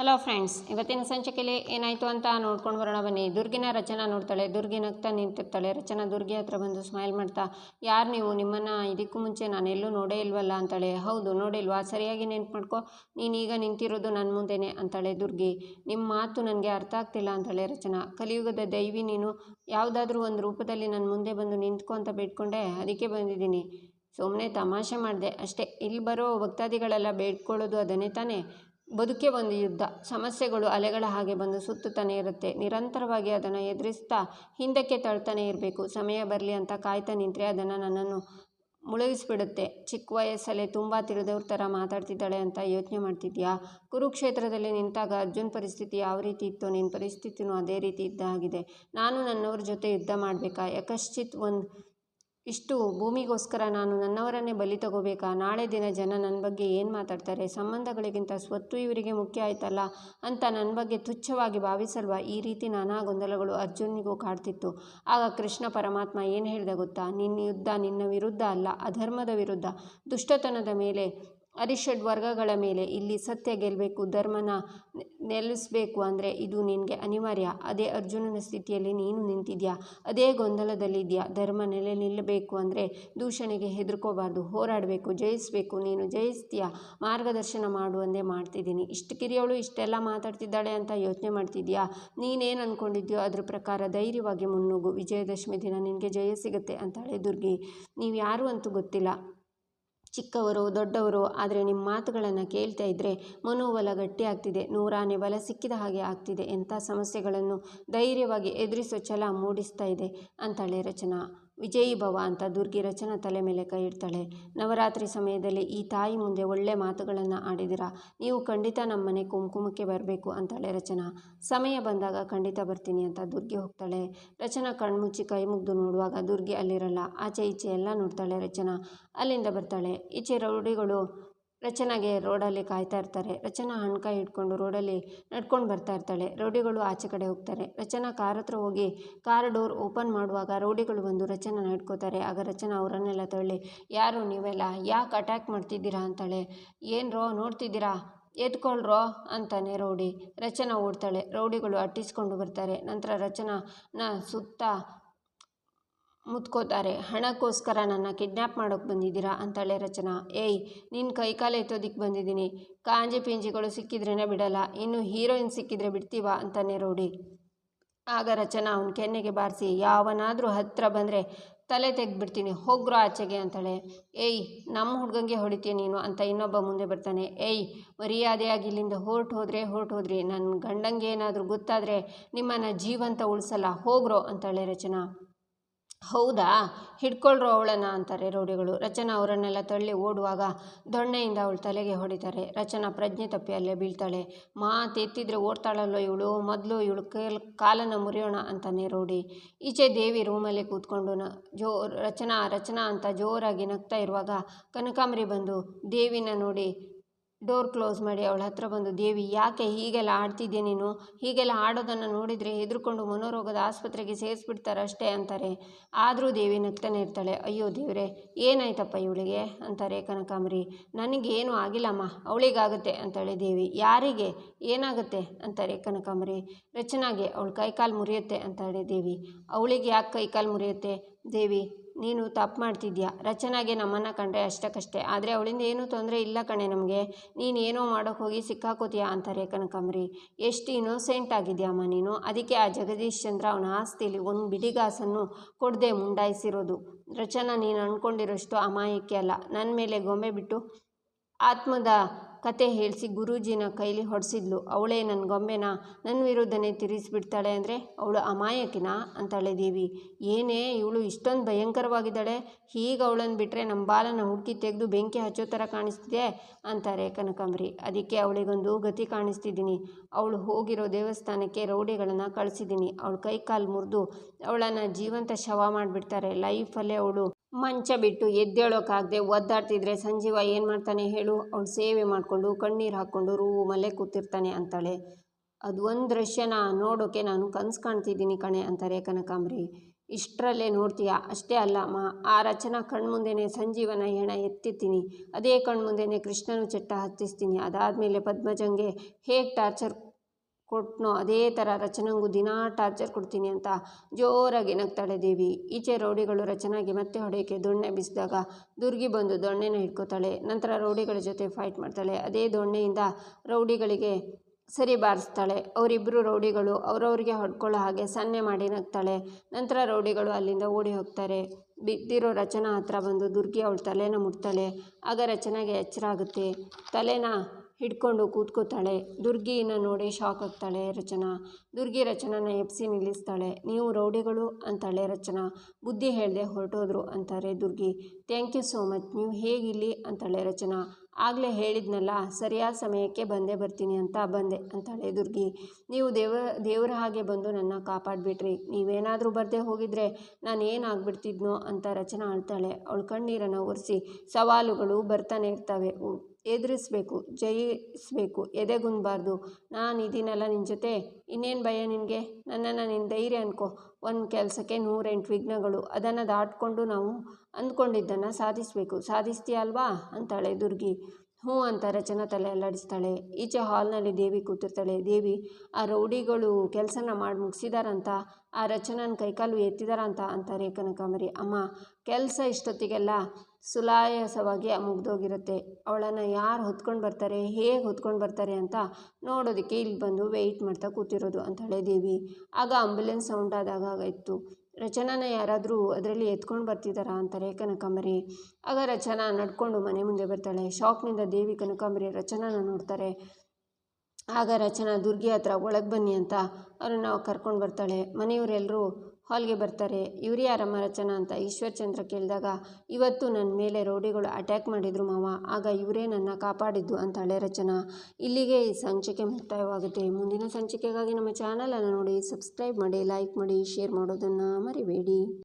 Hello friends ಇವತ್ತಿನ ಸಂಚಿಕೆಯಲ್ಲಿ ಏನಾಯಿತು ಅಂತ ನೋಡ್ಕೊಂಡು ಬರೋಣ ಬನ್ನಿ. ದುರ್ಗಿನ ರಚನಾ ನೋಡ್ತಾಳೆ. ದುರ್ಗಿ ನಗ್ತಾ ನಿಂತಿರ್ತಾಳೆ. ರಚನಾ ದುರ್ಗಿ ಹತ್ರ ಬಂದು ಸ್ಮೈಲ್ ಮಾಡ್ತಾ, ಯಾರು ನೀವು? ನಿಮ್ಮನ್ನು ಇದಕ್ಕೂ ಮುಂಚೆ ನಾನು ಎಲ್ಲೂ ನೋಡೇ ಇಲ್ವಲ್ಲ? ಅಂತಾಳೆ. ಹೌದು ನೋಡಿಲ್ವಾ ಸರಿಯಾಗಿ ನೆನ್ಪು ಮಾಡ್ಕೊ ನೀನೀಗ ನಿಂತಿರೋದು ನನ್ನ ಮುಂದೆನೆ, ಅಂತಾಳೆ ದುರ್ಗಿ. ನಿಮ್ಮ ಮಾತು ನನಗೆ ಅರ್ಥ ಆಗ್ತಿಲ್ಲ, ಅಂತಾಳೆ ರಚನಾ. ಕಲಿಯುಗದ ದೈವಿ ನೀನು. ಯಾವುದಾದ್ರೂ ಒಂದು ರೂಪದಲ್ಲಿ ನನ್ನ ಮುಂದೆ ಬಂದು ನಿಂತ್ಕೊ ಅಂತ ಬೇಡ್ಕೊಂಡೆ, ಅದಕ್ಕೆ ಬಂದಿದ್ದೀನಿ. ಸುಮ್ಮನೆ ತಮಾಷೆ ಮಾಡಿದೆ ಅಷ್ಟೇ. ಇಲ್ಲಿ ಬರೋ ಭಕ್ತಾದಿಗಳೆಲ್ಲ ಬೇಡ್ಕೊಳ್ಳೋದು ಅದನ್ನೇ ತಾನೇ? ಬದುಕೆ ಒಂದು ಯುದ್ಧ. ಸಮಸ್ಯೆಗಳು ಅಲೆಗಳ ಹಾಗೆ ಬಂದು ಸುತ್ತುತ್ತಾನೆ ಇರುತ್ತೆ. ನಿರಂತರವಾಗಿ ಅದನ್ನು ಎದುರಿಸ್ತಾ ಹಿಂದಕ್ಕೆ ತಳ್ತಾನೆ ಇರಬೇಕು. ಸಮಯ ಬರಲಿ ಅಂತ ಕಾಯ್ತಾ ನಿಂತರೆ ಅದನ್ನು ನನ್ನನ್ನು ಮುಳುಗಿಸ್ಬಿಡುತ್ತೆ. ಚಿಕ್ಕ ವಯಸ್ಸಲ್ಲೇ ತುಂಬ ತಿಳಿದವ್ರ ಥರ ಮಾತಾಡ್ತಿದ್ದಾಳೆ ಅಂತ ಯೋಚನೆ ಮಾಡ್ತಿದ್ಯಾ? ಕುರುಕ್ಷೇತ್ರದಲ್ಲಿ ನಿಂತಾಗ ಅರ್ಜುನ್ ಪರಿಸ್ಥಿತಿ ಯಾವ ರೀತಿ ಇತ್ತು? ನಿನ್ನ ಪರಿಸ್ಥಿತಿನೂ ಅದೇ ರೀತಿ ಇದ್ದಾಗಿದೆ ನಾನು ನನ್ನವ್ರ ಜೊತೆ ಯುದ್ಧ ಮಾಡಬೇಕಾ? ಯಕಶ್ಚಿತ್ ಒಂದು ಇಷ್ಟು ಭೂಮಿಗೋಸ್ಕರ ನಾನು ನನ್ನವರನ್ನೇ ಬಲಿ ತಗೋಬೇಕಾ? ನಾಳೆ ದಿನ ಜನ ನನ್ನ ಬಗ್ಗೆ ಏನು ಮಾತಾಡ್ತಾರೆ? ಸಂಬಂಧಗಳಿಗಿಂತ ಸ್ವತ್ತು ಇವರಿಗೆ ಮುಖ್ಯ ಆಯ್ತಲ್ಲ ಅಂತ ನನ್ನ ಬಗ್ಗೆ ತುಚ್ಛವಾಗಿ ಭಾವಿಸಲ್ವಾ? ಈ ರೀತಿ ನಾನಾ ಗೊಂದಲಗಳು ಅರ್ಜುನಿಗೂ ಕಾಡ್ತಿತ್ತು. ಆಗ ಕೃಷ್ಣ ಪರಮಾತ್ಮ ಏನು ಹೇಳಿದೆ ಗೊತ್ತಾ? ನಿನ್ನ ಯುದ್ಧ ನಿನ್ನ ವಿರುದ್ಧ ಅಲ್ಲ, ಅಧರ್ಮದ ವಿರುದ್ಧ. ದುಷ್ಟತನದ ಮೇಲೆ ಅರಿಷಡ್ ವರ್ಗಗಳ ಮೇಲೆ ಇಲ್ಲಿ ಸತ್ಯ ಗೆಲ್ಲಬೇಕು ಧರ್ಮನ ನೆಲೆಸಬೇಕು ಅಂದರೆ ಇದು ನಿನಗೆ ಅನಿವಾರ್ಯ. ಅದೇ ಅರ್ಜುನನ ಸ್ಥಿತಿಯಲ್ಲಿ ನೀನು ನಿಂತಿದ್ಯಾ? ಅದೇ ಗೊಂದಲದಲ್ಲಿದ್ಯಾ? ಧರ್ಮ ನೆಲೆ ನಿಲ್ಲಬೇಕು ಅಂದರೆ ದೂಷಣೆಗೆ ಹೆದರ್ಕೋಬಾರ್ದು, ಹೋರಾಡಬೇಕು, ಜಯಿಸಬೇಕು. ನೀನು ಜಯಿಸ್ತೀಯಾ? ಮಾರ್ಗದರ್ಶನ ಮಾಡುವಂದೇ ಮಾಡ್ತಿದ್ದೀನಿ. ಇಷ್ಟು ಕಿರಿಯವಳು ಇಷ್ಟೆಲ್ಲ ಮಾತಾಡ್ತಿದ್ದಾಳೆ ಅಂತ ಯೋಚನೆ ಮಾಡ್ತಿದ್ಯಾ? ನೀನೇನು ಅಂದ್ಕೊಂಡಿದ್ಯೋ ಅದ್ರ ಪ್ರಕಾರ ಧೈರ್ಯವಾಗಿ ಮುನ್ನುಗ್ಗು. ವಿಜಯದಶಮಿ ದಿನ ನಿನಗೆ ಜಯ ಸಿಗುತ್ತೆ ಅಂತಾಳೆ ದುರ್ಗಿ. ನೀವು ಯಾರು ಅಂತೂ ಗೊತ್ತಿಲ್ಲ. ಚಿಕ್ಕವರು, ದೊಡ್ಡವರು, ಆದರೆ ನಿಮ್ಮ ಮಾತುಗಳನ್ನು ಕೇಳ್ತಾ ಇದ್ದರೆ ಮನೋಬಲ ಗಟ್ಟಿಯಾಗ್ತಿದೆ, ನೂರಾನೆ ಬಲ ಸಿಕ್ಕಿದ ಹಾಗೆ ಆಗ್ತಿದೆ, ಎಂಥ ಸಮಸ್ಯೆಗಳನ್ನು ಧೈರ್ಯವಾಗಿ ಎದುರಿಸೋ ಛಲ ಮೂಡಿಸ್ತಾ ಇದೆ, ಅಂತಾಳೆ ರಚನಾ. ವಿಜಯೀ ಭವ ಅಂತ ದುರ್ಗಿ ರಚನಾ ತಲೆ ಮೇಲೆ ಕೈ ಇಡ್ತಾಳೆ. ನವರಾತ್ರಿ ಸಮಯದಲ್ಲಿ ಈ ತಾಯಿ ಮುಂದೆ ಒಳ್ಳೆ ಮಾತುಗಳನ್ನು ಆಡಿದಿರಾ? ನೀವು ಖಂಡಿತ ನಮ್ಮ ಮನೆ ಕುಂಕುಮಕ್ಕೆ ಬರಬೇಕು ಅಂತಾಳೆ ರಚನಾ. ಸಮಯ ಬಂದಾಗ ಖಂಡಿತ ಬರ್ತೀನಿ ಅಂತ ದುರ್ಗಿ ಹೋಗ್ತಾಳೆ. ರಚನಾ ಕಣ್ಮುಚ್ಚಿ ಕೈ ಮುಗ್ದು ನೋಡುವಾಗ ದುರ್ಗಿ ಅಲ್ಲಿರಲ್ಲ. ಆಚೆ ಈಚೆ ಎಲ್ಲ ನೋಡ್ತಾಳೆ ರಚನಾ. ಅಲ್ಲಿಂದ ಬರ್ತಾಳೆ. ಈಚೆ ರೌಡಿಗಳು ರಚನಾಗೆ ರೋಡಲ್ಲಿ ಕಾಯ್ತಾ ಇರ್ತಾರೆ. ರಚನಾ ಹಣ್ಕಾಯಿ ಹಿಡ್ಕೊಂಡು ರೋಡಲ್ಲಿ ನಡ್ಕೊಂಡು ಬರ್ತಾ ಇರ್ತಾಳೆ. ರೌಡಿಗಳು ಆಚೆ ಕಡೆ ಹೋಗ್ತಾರೆ. ರಚನಾ ಕಾರ್ ಹತ್ರ ಹೋಗಿ ಕಾರ್ ಡೋರ್ ಓಪನ್ ಮಾಡುವಾಗ ರೌಡಿಗಳು ಬಂದು ರಚನಾ ನಡ್ಕೋತಾರೆ. ಆಗ ರಚನಾ ಅವರನ್ನೆಲ್ಲ ತಳ್ಳಿ, ಯಾರು ನೀವೆಲ್ಲ? ಯಾಕೆ ಅಟ್ಯಾಕ್ ಮಾಡ್ತಿದ್ದೀರಾ? ಅಂತಾಳೆ. ಏನ್ರೋ ನೋಡ್ತಿದ್ದೀರಾ? ಎತ್ಕೊಳ್ರೋ ಅಂತಾನೆ ರೌಡಿ. ರಚನಾ ಓಡ್ತಾಳೆ. ರೌಡಿಗಳು ಅಟ್ಟಿಸ್ಕೊಂಡು ಬರ್ತಾರೆ. ನಂತರ ರಚನಾನ ಸುತ್ತ ಮುತ್ಕೋತಾರೆ, ಹಣಕ್ಕೋಸ್ಕರ ನನ್ನ ಕಿಡ್ನ್ಯಾಪ್ ಮಾಡೋಕ್ಕೆ ಬಂದಿದ್ದೀರಾ ಅಂತಾಳೆ ರಚನಾ. ಏಯ್ ನಿನ್ನ ಕೈಕಾಲು ಎತ್ತೋದಿಕ್ಕೆ ಬಂದಿದ್ದೀನಿ. ಕಾಂಜಿ ಪಿಂಜಿಗಳು ಸಿಕ್ಕಿದ್ರೇ ಬಿಡಲ್ಲ, ಇನ್ನು ಹೀರೋಯಿನ್ ಸಿಕ್ಕಿದ್ರೆ ಬಿಡ್ತೀವಾ ಅಂತಾನೆ ರೌಡಿ. ಆಗ ರಚನಾ ಅವನ ಕೆನ್ನೆಗೆ ಬಾರಿಸಿ, ಯಾವನಾದರೂ ಹತ್ತಿರ ಬಂದರೆ ತಲೆ ತೆಗೆದ್ಬಿಡ್ತೀನಿ, ಹೋಗ್ರೋ ಆಚೆಗೆ ಅಂತಾಳೆ. ಏಯ್ ನಮ್ಮ ಹುಡುಗಂಗೆ ಹೊಡಿತೀಯ ನೀನು ಅಂತ ಇನ್ನೊಬ್ಬ ಮುಂದೆ ಬರ್ತಾನೆ. ಏಯ್, ಮರ್ಯಾದೆಯಾಗಿ ಇಲ್ಲಿಂದ ಹೊರಟು ಹೋದರೆ ಹೊರಟು ಹೋದ್ರಿ ನನ್ನ ಗಂಡಂಗೆ ಏನಾದರೂ ಗೊತ್ತಾದರೆ ನಿಮ್ಮನ್ನು ಜೀವಂತ ಉಳಿಸಲ್ಲ, ಹೋಗ್ರೋ ಅಂತಾಳೆ ರಚನಾ. ಹೌದಾ? ಹಿಡ್ಕೊಳ್ರು ಅವಳನ್ನು ಅಂತಾರೆ ರೌಡಿಗಳು ರಚನಾ ಅವರನ್ನೆಲ್ಲ ತಳ್ಳಿ ಓಡುವಾಗ ದೊಣ್ಣೆಯಿಂದ ಅವಳ ತಲೆಗೆ ಹೊಡಿತಾರೆ. ರಚನಾ ಪ್ರಜ್ಞೆ ತಪ್ಪಿ ಅಲ್ಲೇ ಬೀಳ್ತಾಳೆ. ಮಾತು ಎತ್ತಿದ್ರೆ ಓಡ್ತಾಳಲ್ಲೋ ಇವಳು? ಮೊದಲು ಇವಳು ಕೇಲ್ ಕಾಲನ್ನು ಮುರಿಯೋಣ ಅಂತಾನೆ ರೌಡಿ ಈಚೆ ದೇವಿ ರೂಮಲ್ಲಿ ಕೂತ್ಕೊಂಡು ನ ಜೋ ರಚನಾ ರಚನಾ ಅಂತ ಜೋರಾಗಿ ನಗ್ತಾ ಇರುವಾಗ ಕನಕಾಂಬರಿ ಬಂದು ದೇವಿನ ನೋಡಿ ಡೋರ್ ಕ್ಲೋಸ್ ಮಾಡಿ ಅವಳ ಹತ್ರ ಬಂದು, ದೇವಿ, ಯಾಕೆ ಹೀಗೆಲ್ಲ ಆಡ್ತಿದ್ದೆ ನೀನು? ಹೀಗೆಲ್ಲ ಆಡೋದನ್ನು ನೋಡಿದರೆ ಹೆದರ್ಕೊಂಡು ಮನೋರೋಗದ ಆಸ್ಪತ್ರೆಗೆ ಸೇರಿಸ್ಬಿಡ್ತಾರೆ ಅಷ್ಟೇ ಅಂತಾರೆ. ಆದರೂ ದೇವಿ ನಗ್ತಾನೆ ಇರ್ತಾಳೆ. ಅಯ್ಯೋ ದೇವರೇ, ಏನಾಯ್ತಪ್ಪ ಇವಳಿಗೆ? ಅಂತಾರೆ ಕನಕಾಂಬರಿ. ನನಗೇನು ಆಗಿಲ್ಲಮ್ಮ ಅವಳಿಗಾಗುತ್ತೆ ಅಂತಾಳೆ ದೇವಿ. ಯಾರಿಗೆ? ಏನಾಗುತ್ತೆ? ಅಂತಾರೆ ಕನಕಾಂಬರಿ. ರಚನಾಗೆ, ಅವಳು ಕೈಕಾಲು ಮುರಿಯುತ್ತೆ ಅಂತಾಳೆ ದೇವಿ. ಅವಳಿಗೆ ಯಾಕೆ ಕೈಕಾಲು ಮುರಿಯುತ್ತೆ? ದೇವಿ. ನೀನು ತಪ್ಪು ಮಾಡ್ತಿದ್ಯಾ? ರಚನಾಗೆ ನಮ್ಮನ್ನು ಕಂಡ್ರೆ ಅಷ್ಟಕ್ಕಷ್ಟೇ. ಆದರೆ ಅವಳಿಂದ ಏನೂ ತೊಂದರೆ ಇಲ್ಲ ಕಣೆ ನಮಗೆ. ನೀನು ಏನೋ ಮಾಡೋಕೆ ಹೋಗಿ ಸಿಕ್ಕಾಕೋತೀಯಾ ಅಂತಾರೆ ಕನಕಾಂಬರಿ. ಎಷ್ಟು ಇನ್ನೋಸೆಂಟ್ ಆಗಿದೆಯಮ್ಮ ನೀನು. ಅದಕ್ಕೆ ಆ ಜಗದೀಶ್ ಚಂದ್ರ ಅವನ ಆಸ್ತಿಯಲ್ಲಿ ಒಂದು ಬಿಡಿಗಾಸನ್ನು ಕೊಡದೆ ಮುಂಡಾಯಿಸಿರೋದು. ರಚನಾ, ನೀನು ಅಂದ್ಕೊಂಡಿರೋಷ್ಟು ಅಮಾಯಕಿ ಅಲ್ಲ. ನನ್ನ ಮೇಲೆ ಗೊಂಬೆ ಬಿಟ್ಟು ಆತ್ಮದ ಕತೆ ಹೇಳಿಸಿ ಗುರೂಜಿನ ಕೈಲಿ ಹೊಡೆಸಿದ್ಲು. ಅವಳೇ ನನ್ನ ಗೊಂಬೆನ ನನ್ನ ವಿರುದ್ಧನೇ ತಿರುಗಿಸ್ಬಿಡ್ತಾಳೆ ಅಂದರೆ ಅವಳು ಅಮಾಯಕಿನ? ಅಂತಾಳೆ ದೇವಿ. ಏನೇ, ಇವಳು ಇಷ್ಟೊಂದು ಭಯಂಕರವಾಗಿದ್ದಾಳೆ. ಹೀಗೆ ಅವಳನ್ನು ಬಿಟ್ಟರೆ ನಮ್ಮ ಬಾಲನ ಹುಡುಕಿ ತೆಗೆದು ಬೆಂಕಿ ಹಚ್ಚೋ ಥರ ಕಾಣಿಸ್ತಿದೆ? ಅಂತಾರೆ ಕನಕಾಂಬರಿ. ಅದಕ್ಕೆ ಅವಳಿಗೊಂದು ಗತಿ ಕಾಣಿಸ್ತಿದ್ದೀನಿ. ಅವಳು ಹೋಗಿರೋ ದೇವಸ್ಥಾನಕ್ಕೆ ರೌಡಿಗಳನ್ನು ಕಳಿಸಿದ್ದೀನಿ. ಅವಳು ಕೈ ಕಾಲು ಮುರಿದು ಅವಳನ್ನು ಜೀವಂತ ಶವ ಮಾಡಿಬಿಡ್ತಾರೆ. ಲೈಫಲ್ಲೇ ಅವಳು ಮಂಚ ಬಿಟ್ಟು ಎದ್ದೇಳೋಕ್ಕಾಗದೆ ಒದ್ದಾಡ್ತಿದ್ರೆ ಸಂಜೀವ ಏನು ಮಾಡ್ತಾನೆ ಹೇಳು? ಅವಳು ಸೇವೆ ಮಾಡಿಕೊಂಡು ಕಣ್ಣೀರು ಹಾಕ್ಕೊಂಡು ರೂಮಲ್ಲೇ ಕೂತಿರ್ತಾನೆ ಅಂತಾಳೆ. ಅದು ಒಂದು ದೃಶ್ಯನ ನೋಡೋಕೆ ನಾನು ಕನಸು ಕಾಣ್ತಿದ್ದೀನಿ ಕಣೆ ಅಂತಾರೆ ಕನಕಾಂಬರಿ. ಇಷ್ಟರಲ್ಲೇ ನೋಡ್ತೀಯ? ಅಷ್ಟೇ ಅಲ್ಲ ಮಾ, ಆ ರಚನಾ ಕಣ್ಮುಂದೆನೇ ಸಂಜೀವನ ಹೆಣ ಎತ್ತಿತ್ತೀನಿ ಅದೇ ಕಣ್ಮುಂದೆನೇ ಕೃಷ್ಣನು ಚಟ್ಟ ಹತ್ತಿಸ್ತೀನಿ. ಅದಾದಮೇಲೆ ಪದ್ಮಜಂಗೆ ಹೇಗೆ ಟಾರ್ಚರ್ ಕೊಟ್ನೋ, ಅದೇ ಥರ ರಚನಂಗು ದಿನಾ ಟಾರ್ಚರ್ ಕೊಡ್ತೀನಿ ಅಂತ ಜೋರಾಗಿ ನಗ್ತಾಳೆ ದೇವಿ. ಈಚೆ ರೌಡಿಗಳು ರಚನಾಗಿ ಮತ್ತೆ ಹೊಡೆಯೋಕ್ಕೆ ದೊಣ್ಣೆ ಬಿಸಿದಾಗ ದುರ್ಗಿ ಬಂದು ದೊಣ್ಣೆನ ಹಿಡ್ಕೋತಾಳೆ. ನಂತರ ರೌಡಿಗಳ ಜೊತೆ ಫೈಟ್ ಮಾಡ್ತಾಳೆ. ಅದೇ ದೊಣ್ಣೆಯಿಂದ ರೌಡಿಗಳಿಗೆ ಸರಿ ಬಾರಿಸ್ತಾಳೆ. ಅವರಿಬ್ಬರು ರೌಡಿಗಳು ಅವರವ್ರಿಗೆ ಹೊಡ್ಕೊಳ್ಳೋ ಹಾಗೆ ಸನ್ನೆ ಮಾಡಿ ನಗ್ತಾಳೆ. ನಂತರ ರೌಡಿಗಳು ಅಲ್ಲಿಂದ ಓಡಿ ಹೋಗ್ತಾರೆ. ಬಿದ್ದಿರೋ ರಚನಾ ಹತ್ರ ಬಂದು ದುರ್ಗಿ ಅವಳು ತಲೆನ ಮುಟ್ತಾಳೆ. ಆಗ ರಚನೆಗೆ ಎಚ್ಚರ ಆಗುತ್ತೆ ತಲೆನ ಹಿಡ್ಕೊಂಡು ಕೂತ್ಕೋತಾಳೆ. ದುರ್ಗಿನ ನೋಡಿ ಶಾಕ್ ಆಗ್ತಾಳೆ ರಚನಾ. ದುರ್ಗಿ ರಚನಾನ ಎಪ್ಸಿ ನಿಲ್ಲಿಸ್ತಾಳೆ. ನೀವು ರೌಡಿಗಳು ಅಂತಾಳೆ ರಚನಾ. ಬುದ್ಧಿ ಹೇಳದೆ ಹೊರಟೋದ್ರು ಅಂತಾರೆ Durgi. Thank you so much ನೀವು ಹೇಗಿಲ್ಲಿ ಅಂತಾಳೆ ರಚನಾ. ಆಗಲೇ ಹೇಳಿದ್ನಲ್ಲ ಸರಿಯಾದ ಸಮಯಕ್ಕೆ ಬಂದೇ ಬರ್ತೀನಿ ಅಂತ ಬಂದೆ ಅಂತಾಳೆ ದುರ್ಗಿ. ನೀವು ದೇವ, ದೇವರ ಹಾಗೆ ಬಂದು ನನ್ನ ಕಾಪಾಡಿಬಿಟ್ರಿ. ನೀವೇನಾದರೂ ಬರದೆ ಹೋಗಿದ್ರೆ ನಾನು ಏನಾಗ್ಬಿಡ್ತಿದ್ನೋ ಅಂತ ರಚನಾ ಅಳ್ತಾಳೆ. ಅವಳ ಕಣ್ಣೀರನ್ನು ಒರೆಸಿ, ಸವಾಲುಗಳು ಬರ್ತಾನೆ ಇರ್ತವೆ. ಎದುರಿಸ್ಬೇಕು, ಜಯಿಸಬೇಕು, ಎದೆಗುಂದಬಾರ್ದು. ನಾನು ಇದೀನಲ್ಲ ನಿನ್ನ ಜೊತೆ. ಇನ್ನೇನು ಭಯ ನಿನಗೆ? ನನ್ನನ್ನು ನಿನ್ನ ಧೈರ್ಯ ಅನ್ಕೋ. ಒಂದು ಕೆಲಸಕ್ಕೆ ನೂರೆಂಟು ವಿಘ್ನಗಳು. ಅದನ್ನು ದಾಟ್ಕೊಂಡು ನಾವು ಅಂದ್ಕೊಂಡಿದ್ದನ್ನು ಸಾಧಿಸಬೇಕು. ಸಾಧಿಸ್ತೀಯ ಅಲ್ವಾ ಅಂತಾಳೆ ದುರ್ಗಿ. ಹ್ಞೂ ಅಂತ ರಚನಾ ತಲೆ ಅಲ್ಲಾಡಿಸ್ತಾಳೆ. ಈಚೆ ಹಾಲ್ನಲ್ಲಿ ದೇವಿ ಕೂತಿರ್ತಾಳೆ. ದೇವಿ, ಆ ರೌಡಿಗಳು ಕೆಲಸನ ಮಾಡಿ ಮುಗಿಸಿದಾರಂತ? ಆ ರಚನನ ಕೈಕಾಲು ಎತ್ತಿದಾರಂತ? ಅಂತಾರೆ ಕನಕಾಂಬರಿ. ಅಮ್ಮ, ಕೆಲಸ ಇಷ್ಟೊತ್ತಿಗೆಲ್ಲ ಸುಲಾಯಸವಾಗಿ ಮುಗ್ದೋಗಿರುತ್ತೆ. ಅವಳನ್ನು ಯಾರು ಹೊತ್ಕೊಂಡು ಬರ್ತಾರೆ, ಹೇಗೆ ಹೊತ್ಕೊಂಡು ಬರ್ತಾರೆ ಅಂತ ನೋಡೋದಕ್ಕೆ ಇಲ್ಲಿ ಬಂದು ವೆಯ್ಟ್ ಮಾಡ್ತಾ ಕೂತಿರೋದು ಅಂತಾಳೆ ದೇವಿ. ಆಗ ಆಂಬ್ಯುಲೆನ್ಸ್ ಸೌಂಡ್ ಆದಾಗ ಇತ್ತು ರಚನಾನ ಯಾರಾದರೂ ಅದರಲ್ಲಿ ಎತ್ಕೊಂಡು ಬರ್ತಿದ್ದಾರಾ ಅಂತಾರೆ ಕನಕಾಂಬರಿ. ಆಗ ರಚನಾ ನಡ್ಕೊಂಡು ಮನೆ ಮುಂದೆ ಬರ್ತಾಳೆ. ಶಾಕ್ನಿಂದ ದೇವಿ, ಕನಕಾಂಬರಿ, ರಚನಾನ ನೋಡ್ತಾರೆ. ಆಗ ರಚನಾ, ದುರ್ಗಿ ಹತ್ರ ಒಳಗೆ ಬನ್ನಿ ಅಂತ ಅವ್ರನ್ನ ಕರ್ಕೊಂಡು ಬರ್ತಾಳೆ. ಮನೆಯವರೆಲ್ಲರೂ ಹಾಲ್ಗೆ ಬರ್ತಾರೆ. ಇವ್ರು ಯಾರಮ್ಮ ರಚನಾ ಅಂತ ಈಶ್ವರ್ ಚಂದ್ರ ಕೇಳಿದಾಗ, ಇವತ್ತು ನನ್ನ ಮೇಲೆ ರೌಡಿಗಳು ಅಟ್ಯಾಕ್ ಮಾಡಿದ್ರು ಮಾವ. ಆಗ ಇವರೇ ನನ್ನ ಕಾಪಾಡಿದ್ದು ಅಂತಾಳೆ ರಚನಾ. ಇಲ್ಲಿಗೆ ಈ ಸಂಚಿಕೆ ಮುಕ್ತಾಯವಾಗುತ್ತೆ. ಮುಂದಿನ ಸಂಚಿಕೆಗಾಗಿ ನಮ್ಮ ಚಾನಲನ್ನು ನೋಡಿ ಸಬ್ಸ್ಕ್ರೈಬ್ ಮಾಡಿ ಲೈಕ್ ಮಾಡಿ ಶೇರ್ ಮಾಡೋದನ್ನು ಮರಿಬೇಡಿ.